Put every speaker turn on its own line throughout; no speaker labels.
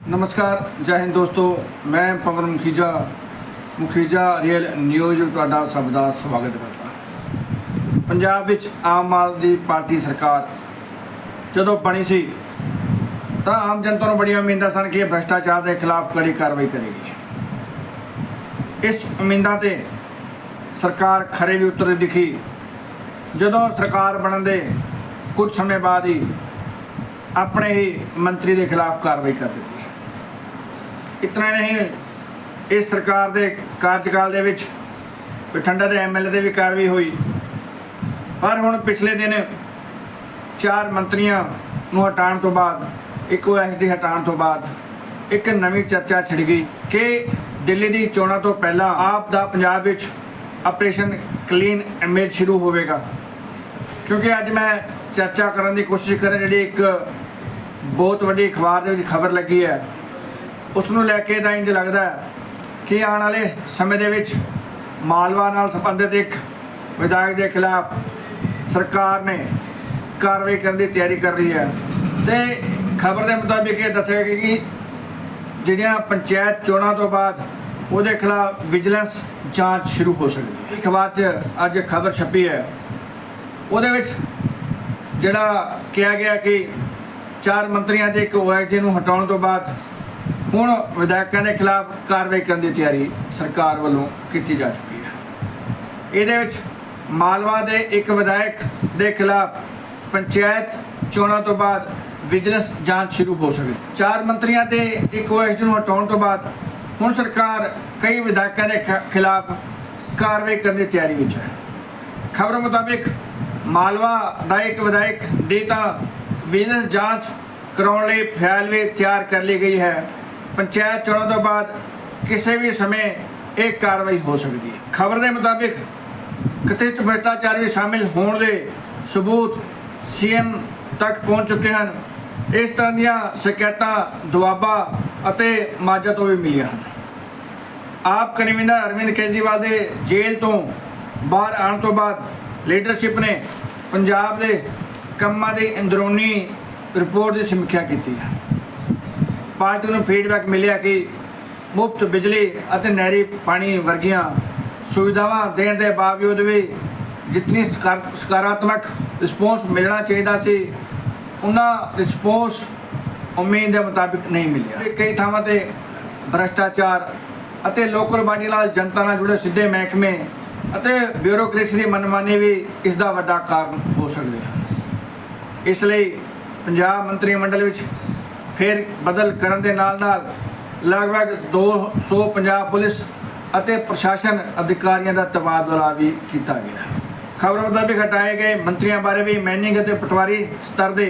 ਨਮਸਕਾਰ, ਜੈ ਹਿੰਦ ਦੋਸਤੋ। ਮੈਂ ਪਵਨ ਮੁਖੀਜਾ ਮੁਖੀਜਾ ਰੀਅਲ ਨਿਊਜ਼ ਵਿੱਚ ਤੁਹਾਡਾ ਸਭ ਦਾ ਸਵਾਗਤ ਕਰਦਾ ਪੰਜਾਬ ਵਿੱਚ ਆਮ ਆਦਮੀ ਪਾਰਟੀ ਸਰਕਾਰ ਜਦੋਂ ਬਣੀ ਸੀ, ਤਾਂ ਆਮ ਜਨਤਾ ਨੂੰ ਬੜੀਆਂ ਉਮੀਦਾਂ ਸਨ ਕਿ ਇਹ ਭ੍ਰਸ਼ਟਾਚਾਰ ਦੇ ਖਿਲਾਫ ਕੜੀ ਕਾਰਵਾਈ ਕਰੇਗੀ। ਇਸ ਉਮੀਦਾਂ ਤੇ ਸਰਕਾਰ ਖਰੇ ਵੀ ਉਤਰਦੀ ਦਿਖੀ। ਜਦੋਂ ਸਰਕਾਰ ਬਣਨ ਦੇ ਕੁਝ ਸਮੇਂ ਬਾਅਦ ਹੀ ਆਪਣੇ ਹੀ ਮੰਤਰੀ ਦੇ ਖਿਲਾਫ ਕਾਰਵਾਈ ਕਰ ਦਿੱਤੀ। ਇਤਨਾ ਨਹੀਂ, ਇਸ ਸਰਕਾਰ ਦੇ ਕਾਰਜਕਾਲ ਦੇ ਵਿੱਚ ਬਠਿੰਡਾ ਦੇ ਐਮਐਲਏ ਦੇ ਵੀ ਕਾਰਵਾਈ ਹੋਈ। ਪਰ ਹੁਣ ਪਿਛਲੇ ਦਿਨ ਚਾਰ ਮੰਤਰੀਆਂ ਨੂੰ ਹਟਾਉਣ ਤੋਂ ਬਾਅਦ, ਇੱਕ ਓਐਸਡੀ ਹਟਾਉਣ ਤੋਂ ਬਾਅਦ, ਇੱਕ ਨਵੀਂ ਚਰਚਾ ਛਿੜ ਗਈ ਕਿ ਦਿੱਲੀ ਦੀ ਚੋਣਾਂ ਤੋਂ ਪਹਿਲਾਂ ਆਪ ਦਾ ਪੰਜਾਬ ਵਿੱਚ ਆਪਰੇਸ਼ਨ ਕਲੀਨ ਇਮੇਜ ਸ਼ੁਰੂ ਹੋਵੇਗਾ। ਕਿਉਂਕਿ ਅੱਜ ਮੈਂ ਚਰਚਾ ਕਰਨ ਦੀ ਕੋਸ਼ਿਸ਼ ਕਰ ਜਿਹੜੀ ਇੱਕ ਬਹੁਤ ਵੱਡੀ ਅਖਬਾਰ ਦੇ ਵਿੱਚ ਖਬਰ ਲੱਗੀ ਹੈ। ਉਸ ਨੂੰ ਲੈ ਕੇ ਤਾਂ ਇੰਜ ਲੱਗਦਾ ਕਿ ਆਉਣ ਵਾਲੇ ਸਮੇਂ ਦੇ ਵਿੱਚ ਮਾਲਵਾ ਨਾਲ ਸੰਬੰਧਿਤ ਇੱਕ ਵਿਧਾਇਕ ਦੇ ਖਿਲਾਫ ਸਰਕਾਰ ਨੇ ਕਾਰਵਾਈ ਕਰਨ ਦੀ ਤਿਆਰੀ ਕਰ ਰਹੀ ਹੈ। ਤੇ ਖਬਰ ਦੇ ਮੁਤਾਬਿਕ ਇਹ ਦੱਸਿਆ ਗਿਆ ਕਿ ਜਿਹੜੀਆਂ ਪੰਚਾਇਤ ਚੋਣਾਂ ਤੋਂ ਬਾਅਦ ਉਹਦੇ ਖਿਲਾਫ ਵਿਜੀਲੈਂਸ ਜਾਂਚ ਸ਼ੁਰੂ ਹੋ ਸਕਦੀ ਹੈ। ਅਖਬਾਰ 'ਚ ਅੱਜ ਖਬਰ ਛਪੀ ਹੈ। ਉਹਦੇ ਵਿੱਚ ਜਿਹੜਾ ਕਿਹਾ ਗਿਆ ਕਿ ਚਾਰ ਮੰਤਰੀਆਂ ਦੇ ਇੱਕ ਓਐਸਡੀ ਨੂੰ ਹਟਾਉਣ ਤੋਂ ਬਾਅਦ ਹੁਣ ਵਿਧਾਇਕਾਂ ਦੇ ਖਿਲਾਫ ਕਾਰਵਾਈ ਕਰਨ ਦੀ ਤਿਆਰੀ ਸਰਕਾਰ ਵੱਲੋਂ ਕੀਤੀ ਜਾ ਚੁੱਕੀ ਹੈ। ਇਹਦੇ ਵਿੱਚ ਮਾਲਵਾ ਦੇ ਇੱਕ ਵਿਧਾਇਕ ਦੇ ਖਿਲਾਫ ਪੰਚਾਇਤ ਚੋਣਾਂ ਤੋਂ ਬਾਅਦ ਵਿਜੀਲੈਂਸ ਜਾਂਚ ਸ਼ੁਰੂ ਹੋ ਸਕਦੀ ਚਾਰ ਮੰਤਰੀਆਂ ਤੇ ਇੱਕ ਓਐਸਡੀ ਨੂੰ ਹਟਾਉਣ ਤੋਂ ਬਾਅਦ ਹੁਣ ਸਰਕਾਰ ਕਈ ਵਿਧਾਇਕਾਂ ਦੇ ਖ- ਖਿਲਾਫ ਕਾਰਵਾਈ ਕਰਨ ਦੀ ਤਿਆਰੀ ਵਿੱਚ ਹੈ। ਖਬਰ ਮੁਤਾਬਿਕ ਮਾਲਵਾ ਦਾ ਇੱਕ ਵਿਧਾਇਕ ਦੀ ਤਾਂ ਵਿਜੀਲੈਂਸ ਜਾਂਚ ਕਰਾਉਣ ਲਈ ਫਾਈਲ ਵੀ ਤਿਆਰ ਕਰ ਲਈ ਗਈ ਹੈ। ਪੰਚਾਇਤ ਚੋਣਾਂ ਤੋਂ ਬਾਅਦ ਕਿਸੇ ਵੀ ਸਮੇਂ ਇਹ ਕਾਰਵਾਈ ਹੋ ਸਕਦੀ ਹੈ। ਖਬਰ ਦੇ ਮੁਤਾਬਿਕ ਕਥਿਤ ਭ੍ਰਿਸ਼ਟਾਚਾਰ ਵਿੱਚ ਸ਼ਾਮਿਲ ਹੋਣ ਦੇ ਸਬੂਤ ਸੀਐਮ ਤੱਕ ਪਹੁੰਚ ਚੁੱਕੇ ਹਨ। ਇਸ ਤਰ੍ਹਾਂ ਦੀਆਂ ਸ਼ਿਕਾਇਤਾਂ ਦੁਆਬਾ ਅਤੇ ਮਾਝਾ ਤੋਂ ਵੀ ਮਿਲੀਆਂ ਹਨ। ਆਪ ਕਨਵੀਨਰ ਅਰਵਿੰਦ ਕੇਜਰੀਵਾਲ ਦੇ ਜੇਲ੍ਹ ਤੋਂ ਬਾਹਰ ਆਉਣ ਤੋਂ ਬਾਅਦ ਲੀਡਰਸ਼ਿਪ ਨੇ ਪੰਜਾਬ ਦੇ ਕੰਮਾਂ ਦੀ ਅੰਦਰੂਨੀ ਰਿਪੋਰਟ ਦੀ ਸਮੀਖਿਆ ਕੀਤੀ ਹੈ। ਪਾਰਟੀ ਨੂੰ ਫੀਡਬੈਕ ਮਿਲਿਆ ਕਿ ਮੁਫਤ ਬਿਜਲੀ ਅਤੇ ਨਹਿਰੀ ਪਾਣੀ ਵਰਗੀਆਂ ਸੁਵਿਧਾਵਾਂ ਦੇਣ ਦੇ ਬਾਵਜੂਦ ਵੀ ਜਿਤਨੀ ਸਕਾਰ- ਸਕਾਰਾਤਮਕ ਰਿਸਪੌਂਸ ਮਿਲਣਾ ਚਾਹੀਦਾ ਸੀ, ਉਹਨਾਂ ਰਿਸਪੌਂਸ ਉਮੀਦ ਦੇ ਮੁਤਾਬਿਕ ਨਹੀਂ ਮਿਲਿਆ। ਕਈ ਥਾਵਾਂ ਤੇ ਭ੍ਰਸ਼ਟਾਚਾਰ ਅਤੇ ਲੋਕਲਬਾਜ਼ੀ ਨਾਲ ਜਨਤਾ ਨਾਲ ਜੁੜੇ ਸਿੱਧੇ ਮਹਿਕਮੇ ਅਤੇ ਬਿਊਰੋਕ੍ਰੇਸੀ ਦੀ ਮਨਮਾਨੀ ਵੀ ਇਸ ਦਾ ਵੱਡਾ ਕਾਰਨ ਹੋ ਸਕਦੇ ਹਨ। ਇਸ ਲਈ ਪੰਜਾਬ ਮੰਤਰੀ ਮੰਡਲ ਵਿੱਚ ਫਿਰ ਬਦਲ ਕਰਨ ਦੇ ਨਾਲ ਨਾਲ ਲਗਭਗ 200 ਪੰਜਾਬ ਪੁਲਿਸ ਅਤੇ ਪ੍ਰਸ਼ਾਸਨ ਅਧਿਕਾਰੀਆਂ ਦਾ ਤਬਾਦਲਾ ਵੀ ਕੀਤਾ ਗਿਆ। ਖਬਰ ਮੁਤਾਬਿਕ ਹਟਾਏ ਗਏ ਮੰਤਰੀਆਂ ਬਾਰੇ ਵੀ ਮੈਨਿੰਗ ਅਤੇ ਪਟਵਾਰੀ ਸਤਰ ਦੇ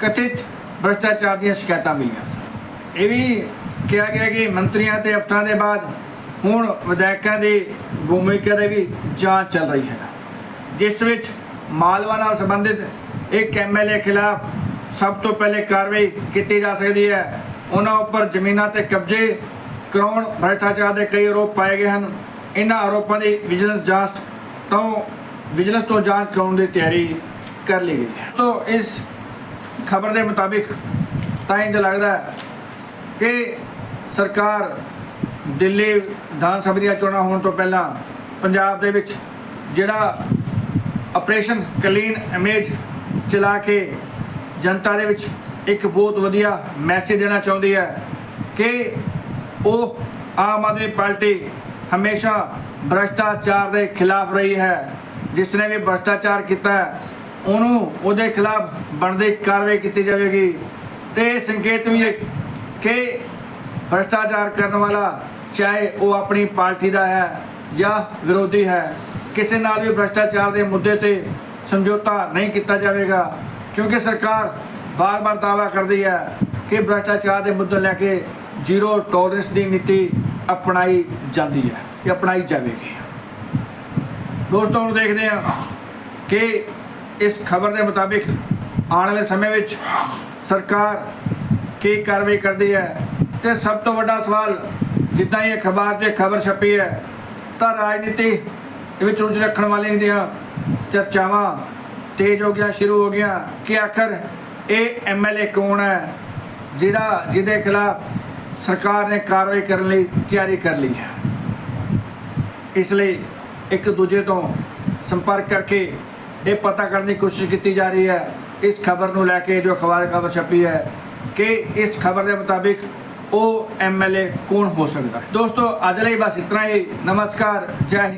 ਕਥਿਤ ਭ੍ਰਿਸ਼ਟਾਚਾਰ ਦੀਆਂ ਸ਼ਿਕਾਇਤਾਂ ਮਿਲੀਆਂ ਸਨ। ਇਹ ਵੀ ਕਿਹਾ ਗਿਆ ਕਿ ਮੰਤਰੀਆਂ ਤੇ ਅਫਸਰਾਂ ਦੇ ਬਾਅਦ ਹੁਣ ਵਿਧਾਇਕਾਂ ਦੀ ਭੂਮਿਕਾ ਦੀ ਵੀ ਜਾਂਚ ਚੱਲ ਰਹੀ ਹੈ। ਜਿਸ ਵਿੱਚ ਮਾਲਵਾ ਨਾਲ ਸੰਬੰਧਿਤ ਇੱਕ ਐਮਐਲਏ ਖਿਲਾਫ ਸਭ ਤੋਂ ਪਹਿਲੇ ਕਾਰਵਾਈ ਕੀਤੀ ਜਾ ਸਕਦੀ ਹੈ। ਉਹਨਾਂ ਉੱਪਰ ਜ਼ਮੀਨਾਂ ਤੇ ਕਬਜ਼ੇ ਕਰਾਉਣ ਭ੍ਰਿਸ਼ਟਾਚਾਰ ਦੇ ਕਈ ਆਰੋਪ ਪਾਏ ਗਏ ਹਨ। ਇਹਨਾਂ ਆਰੋਪਾਂ ਦੀ ਵਿਜੀਲੈਂਸ ਜਾਂਚ ਤੋਂ, ਵਿਜੀਲੈਂਸ ਤੋਂ ਜਾਂਚ ਕਰਾਉਣ ਦੀ ਤਿਆਰੀ ਕਰ ਲਈ ਗਈ ਹੈ। ਤੋਂ, ਇਸ ਖਬਰ ਦੇ ਮੁਤਾਬਿਕ ਤਾਂ ਇੰਜ ਲੱਗਦਾ ਕਿ ਸਰਕਾਰ ਦਿੱਲੀ ਵਿਧਾਨ ਸਭਾ ਦੀਆਂ ਚੋਣਾਂ ਹੋਣ ਤੋਂ ਪਹਿਲਾਂ ਪੰਜਾਬ ਦੇ ਵਿੱਚ ਜਿਹੜਾ ਆਪਰੇਸ਼ਨ ਕਲੀਨ ਇਮੇਜ ਚਲਾ ਕੇ ਜਨਤਾ ਦੇ ਵਿੱਚ ਇੱਕ ਬਹੁਤ ਵਧੀਆ ਮੈਸੇਜ ਦੇਣਾ ਚਾਹੁੰਦੀ ਹੈ ਕਿ ਉਹ ਆਮ ਆਦਮੀ ਪਾਰਟੀ ਹਮੇਸ਼ਾ ਭ੍ਰਸ਼ਟਾਚਾਰ ਦੇ ਖਿਲਾਫ ਰਹੀ ਹੈ। ਜਿਸ ਨੇ ਵੀ ਭ੍ਰਸ਼ਟਾਚਾਰ ਕੀਤਾ ਉਹਨੂੰ ਉਹਦੇ ਖਿਲਾਫ ਬਣਦੀ ਕਾਰਵਾਈ ਕੀਤੀ ਜਾਵੇਗੀ। ਤੇ ਇਹ ਸੰਕੇਤ ਵੀ ਹੈ ਕਿ ਭ੍ਰਸ਼ਟਾਚਾਰ ਕਰਨ ਵਾਲਾ ਚਾਹੇ ਉਹ ਆਪਣੀ ਪਾਰਟੀ ਦਾ ਹੈ ਜਾਂ ਵਿਰੋਧੀ ਹੈ, ਕਿਸੇ ਨਾਲ ਵੀ ਭ੍ਰਸ਼ਟਾਚਾਰ ਦੇ ਮੁੱਦੇ ਤੇ ਸਮਝੌਤਾ ਨਹੀਂ ਕੀਤਾ ਜਾਵੇਗਾ। ਕਿਉਂਕਿ ਸਰਕਾਰ ਬਾਰ-ਬਾਰ ਦਾਅਵਾ ਕਰਦੀ ਹੈ ਕਿ ਭ੍ਰਿਸ਼ਟਾਚਾਰ ਦੇ ਮੁੱਦੇ ਲੈ ਕੇ ਜ਼ੀਰੋ ਟੋਲਰੈਂਸ ਦੀ ਨੀਤੀ ਅਪਣਾਈ ਜਾਂਦੀ ਹੈ, ਇਹ ਅਪਣਾਈ ਜਾਵੇਗੀ। ਦੋਸਤੋ, ਹੁਣ ਦੇਖਦੇ ਹਾਂ ਕਿ ਇਸ ਖਬਰ ਦੇ ਮੁਤਾਬਿਕ ਆਉਣ ਵਾਲੇ ਸਮੇਂ ਵਿੱਚ ਸਰਕਾਰ ਕੀ ਕਾਰਵਾਈ ਕਰਦੀ ਹੈ ਤੇ ਸਭ ਤੋਂ ਵੱਡਾ ਸਵਾਲ ਜਿੱਦਾਂ ਇਹ ਅਖਬਾਰ 'ਚ ਖਬਰ ਛਪੀ ਹੈ ਤਾਂ ਰਾਜਨੀਤੀ ਦੇ ਵਿੱਚ ਰੁਚੀ ਰੱਖਣ ਵਾਲਿਆਂ ਦੀਆਂ ਚਰਚਾਵਾਂ ਤੇਜ਼ ਹੋ ਗਿਆ, ਸ਼ੁਰੂ ਹੋ ਗਿਆ। ਕਿ ਆਖਰ ਇਹ ਐਮਐਲਏ ਕੌਣ ਹੈ, ਜਿਹੜਾ ਜਿਹਦੇ ਖਿਲਾਫ ਸਰਕਾਰ ਨੇ ਕਾਰਵਾਈ ਕਰਨ ਲਈ ਤਿਆਰੀ ਕਰ ਲਈ ਹੈ। ਇਸ ਲਈ ਇੱਕ ਦੂਜੇ ਤੋਂ ਸੰਪਰਕ ਕਰਕੇ ਇਹ ਪਤਾ ਕਰਨ ਦੀ ਕੋਸ਼ਿਸ਼ ਕੀਤੀ ਜਾ ਰਹੀ ਹੈ, ਇਸ ਖਬਰ ਨੂੰ ਲੈ ਕੇ ਜੋ ਅਖਬਾਰ ਖਬਰ ਛਪੀ ਹੈ, ਕਿ ਇਸ ਖਬਰ ਦੇ ਮੁਤਾਬਿਕ ਉਹ ਐਮਐਲਏ ਕੌਣ ਹੋ ਸਕਦਾ ਹੈ। ਦੋਸਤੋ, ਅੱਜ ਲਈ ਬਸ ਇਤਨਾ ਹੀ। ਨਮਸਕਾਰ, ਜੈ ਹਿੰਦ।